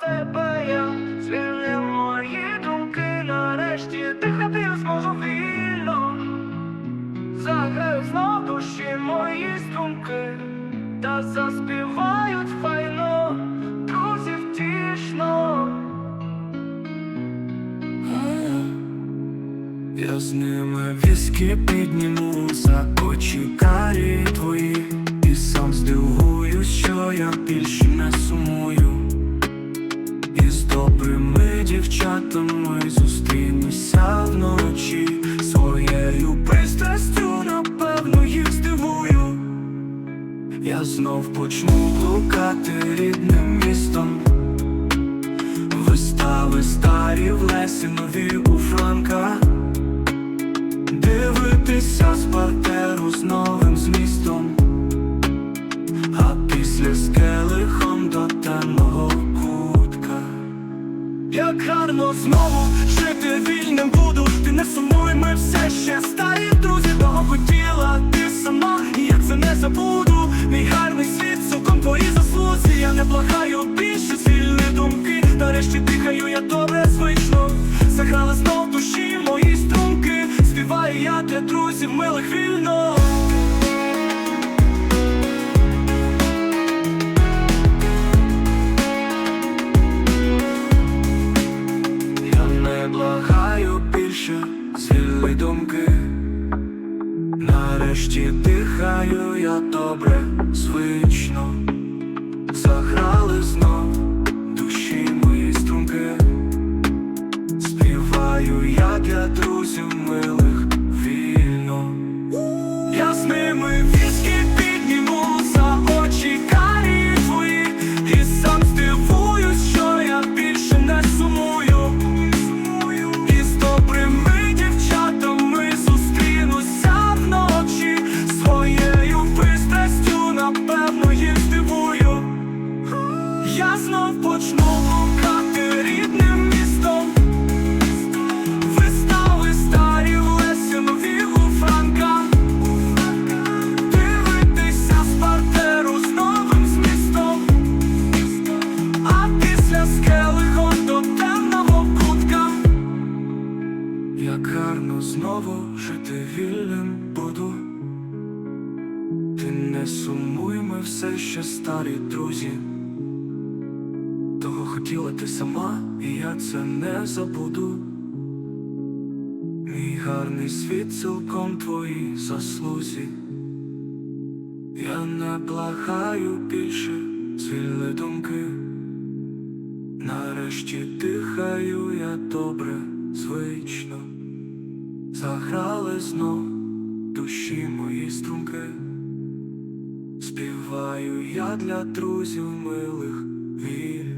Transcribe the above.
тебе я звільнив мої думки, нарешті дихати зможу вільно. Заграю знов душі мої струнки, та заспівають файно, друзів тішно. Я з ними віскі підніму за очі карі твої І сам здивуюсь, що я більше Знов почну блукати рідним містом. Вистави старі в лесі нові у Франка. Дивитися з партеру з новим змістом. А після з келихом до темного кутка. Як гарно знову жити вільним буду. Ти не сумуй, ми все ще старі милих вільно. Я не благаю більше звільни думки. Нарешті дихаю я добре, звично. Заграли Я знов почну блукати рідним містом. Вистави старі в Лесі, у Франка. Дивитися з партеру з новим змістом. А після скелихом до темного кутка. Як гарно знову жити вільним буду. Ти не сумуй, ми все ще старі друзі хотіла ти сама, і я це не забуду. Мій гарний світ цілком твої заслузі. Я не благаю більше звільни думки. Нарешті дихаю я добре, звично. Заграли знов душі мої струнки. Співаю я для друзів милих вільно.